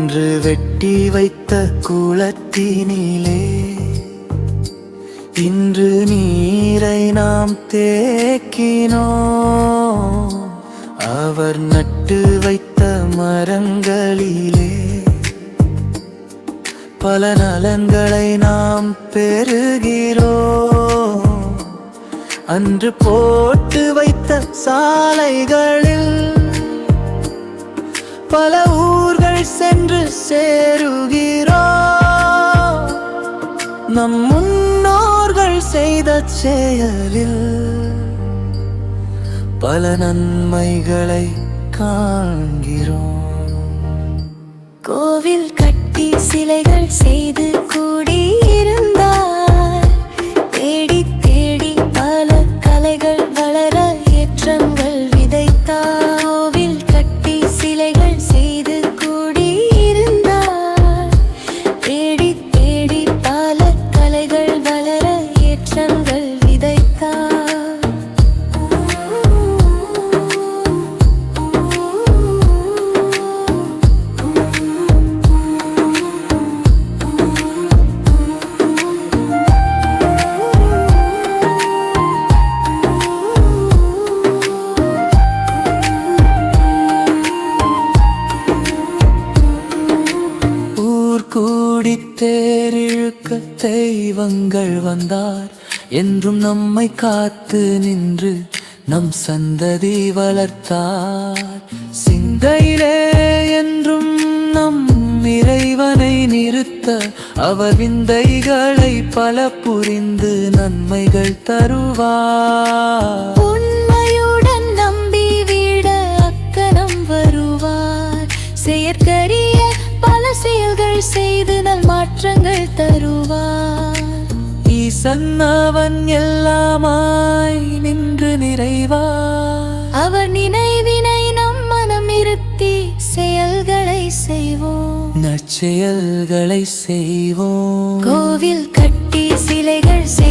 என்று வெட்டி வைத்த குளத்தினிலே இன்று நீரை நாம் தேக்கினோ அவர் நட்டு வைத்த மரங்களிலே பல நலன்களை நாம் பெறுகிறோம். அன்று போட்டு வைத்த சாலைகளில் பல ஊர்கள் சென்று சேருகிறோம். நம் முன்னோர்கள் செய்த செயலில் பல நன்மைகளை காண்கிறோம். கோவில் கட்டி சிலைகள் செய்து கூடி தேரிழுக்க தெய்வங்கள் வந்தார். என்றும் நம்மை காத்து நின்று நம் சந்ததி வளர்த்தார். சிந்தையிலே என்றும் நம் இறைவனை நிறுத்த அவர் விந்தைகளை பல புரிந்து நன்மைகள் தருவார். உண்மையுடன் நம்பி விட அக்கணம் வருவார். செயற்கரிய செயல்கள் செய்து நல் மாற்றங்கள் தருவார். ஈசன் அவன் எல்லாமாய் நின்று நிறைவார். அவர் நினைவினை நம் மனம் இருத்தி செயல்களை செய்வோம். நற்செயல்களை செய்வோம். கோவில் கட்டி சிலைகள் செய்து